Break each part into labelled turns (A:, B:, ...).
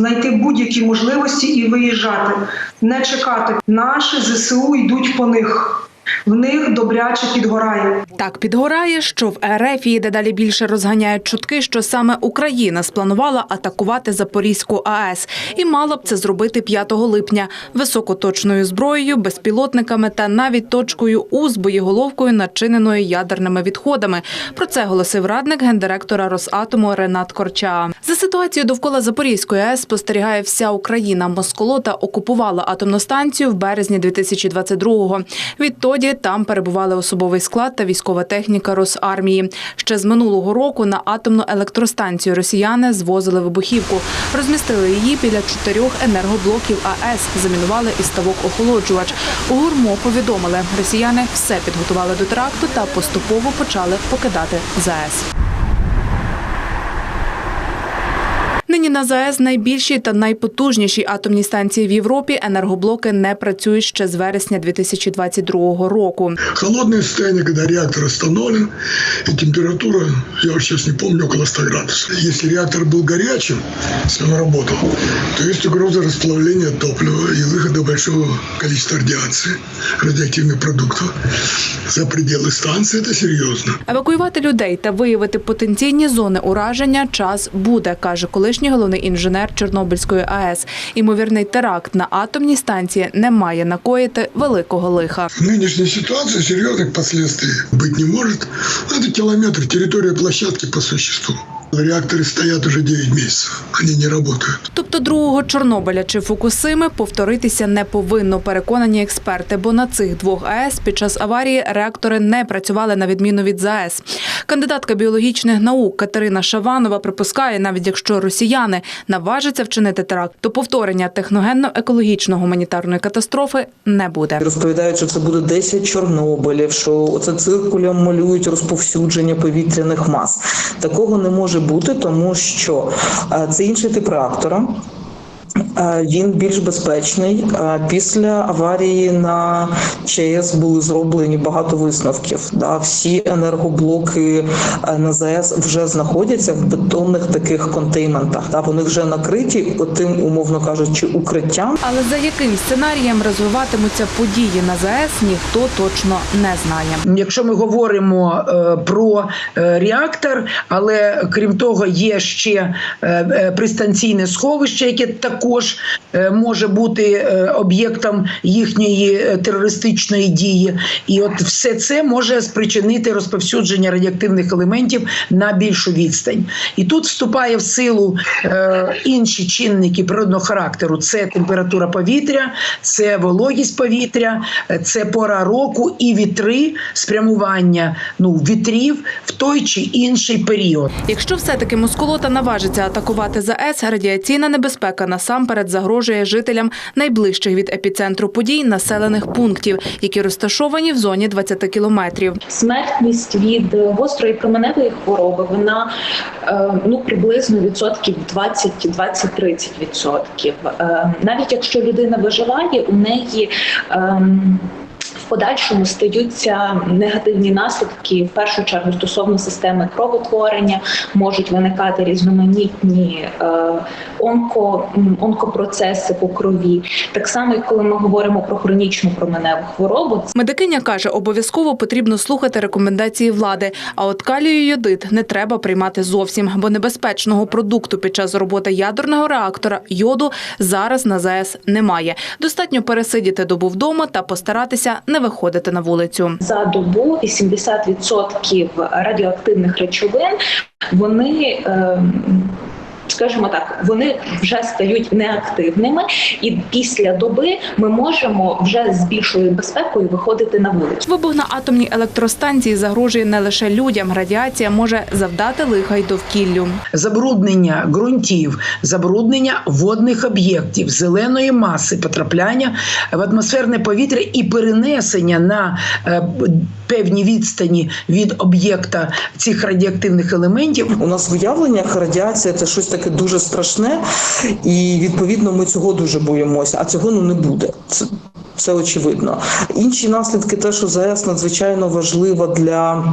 A: знайти будь-які можливості і виїжджати, не чекати. Наші ЗСУ йдуть по них. В них добряче підгорає.
B: Так підгорає, що в РФ її дедалі більше розганяють чутки, що саме Україна спланувала атакувати Запорізьку АЕС і мала б це зробити 5 липня високоточною зброєю, безпілотниками та навіть точкою У з боєголовкою, начиненою ядерними відходами. Про це голосив радник гендиректора Росатому Ренат Корча. За ситуацією довкола Запорізької АЕС спостерігає вся Україна. Москолота окупувала атомну станцію в березні 2022-го. Відтоді там перебували особовий склад та військова техніка Росармії. Ще з минулого року на атомну електростанцію росіяни звозили вибухівку, розмістили її біля чотирьох енергоблоків АЕС, замінували і ставок охолоджувач. У ГУРМО повідомили, росіяни все підготували до теракту та поступово почали покидати ЗАЕС. Нині на ЗАЕС найбільші та найпотужніші атомні станції в Європі енергоблоки не працюють ще з вересня 2022 року.
C: Холодное состояние, когда реактор остановлен, и температура, я уже сейчас не помню, около 100 градусов. Если реактор был горячим, если он работал, то есть угроза расплавления топлива и выхода большого количества радиации, радиоактивных продуктов за пределы станции. Это серьезно.
B: Евакуювати людей та виявити потенційні зони ураження час буде, каже колишній головний інженер Чорнобильської АЕС. Імовірний теракт на атомній станції не має накоїти великого лиха.
C: В нынешней ситуации серьезных последствий быть не может. Ну, Это километр, территория площадки по существу. Реакторы стоят уже 9 месяцев. Они не работают.
B: Тобто другого Чорнобиля чи Фукусими повторитися не повинно, переконані експерти, бо на цих двох АЕС під час аварії реактори не працювали на відміну від ЗАЕС. Кандидатка біологічних наук Катерина Шаванова припускає, навіть якщо росіяни наважаться вчинити теракт, то повторення техногенно-екологічно гуманітарної катастрофи не буде.
D: Розповідають, що це буде 10 Чорнобилів, що оце циркулем малюють розповсюдження повітряних мас. Такого не може бути, тому що е, це інший тип реактора. Е, Він більш безпечний. Е, Після аварії на ЧАЕС були зроблені багато висновків. Да, всі енергоблоки е, на ЗАЕС вже знаходяться в бетонних таких контейнментах. Да, вони вже накриті тим, умовно кажучи, укриттям.
B: Але за яким сценарієм розвиватимуться події на ЗАЕС, ніхто точно не знає.
E: Якщо ми говоримо про реактор, але крім того, є ще пристанційне сховище, яке також е, може бути е, об'єктом їхньої е, терористичної дії, і от все це може спричинити розповсюдження радіоактивних елементів на більшу відстань. І тут вступає в силу інші чинники природного характеру: це температура повітря, це вологість повітря, це пора року і вітри спрямування ну вітрів в той чи інший період.
B: Якщо все-таки Москолота наважиться атакувати ЗАЕС, радіаційна небезпека насамперед загрожує жителям найближчих від епіцентру подій населених пунктів, які розташовані в зоні 20 кілометрів.
F: Смертність від гострої променевої хвороби вона е, ну приблизно відсотків 20-20-30 відсотків. Е, Навіть якщо людина виживає, у неї ем, подальшому стаються негативні наслідки в першу чергу стосовно системи кровотворення, можуть виникати різноманітні е, онко, онкопроцеси по крові. Так само, коли ми говоримо про хронічну променеву хворобу,
B: Медикиня каже, обов'язково потрібно слухати рекомендації влади. А от калію йодит не треба приймати зовсім, бо небезпечного продукту під час роботи ядерного реактора йоду зараз на ЗАЕС немає. Достатньо пересидіти добу вдома та постаратися не виходити на вулицю.
F: за добу 80% радіоактивних речовин вони. ем, Скажімо так, вони вже стають неактивними, і після доби ми можемо вже з більшою безпекою виходити на вулицю.
B: Вибух на атомній електростанції загрожує не лише людям. Радіація може завдати лиха й довкіллю.
E: Забруднення ґрунтів, забруднення водних об'єктів, зеленої маси, потрапляння в атмосферне повітря і перенесення на е, певні відстані від об'єкта цих радіоактивних елементів
D: У нас в уявленнях радіація це щось таке дуже страшне, і відповідно ми цього дуже боїмося, а цього ну не буде. Це, це очевидно. Інші наслідки, те, що ЗАЕС надзвичайно важлива для.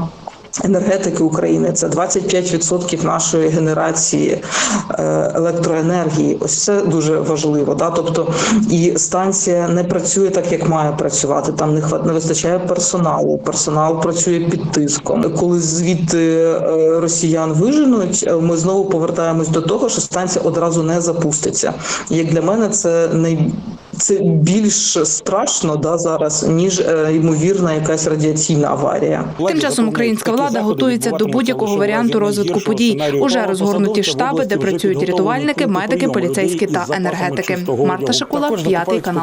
D: Енергетики України. Це 25% нашої генерації е, електроенергії. Ось це дуже важливо. Да? Тобто і станція не працює так, як має працювати. Там не не вистачає персоналу. Персонал працює під тиском. Коли звідти е, росіян виженуть, е, ми знову повертаємось до того, що станція одразу не запуститься. Як для мене, це най... Це більш страшно да зараз ніж е, ймовірна якась радіаційна аварія.
B: Тим часом українська влада готується до будь-якого варіанту розвитку подій. Уже розгорнуті штаби, де працюють рятувальники, медики, поліцейські та енергетики. Марта Шакула, п'ятий канал.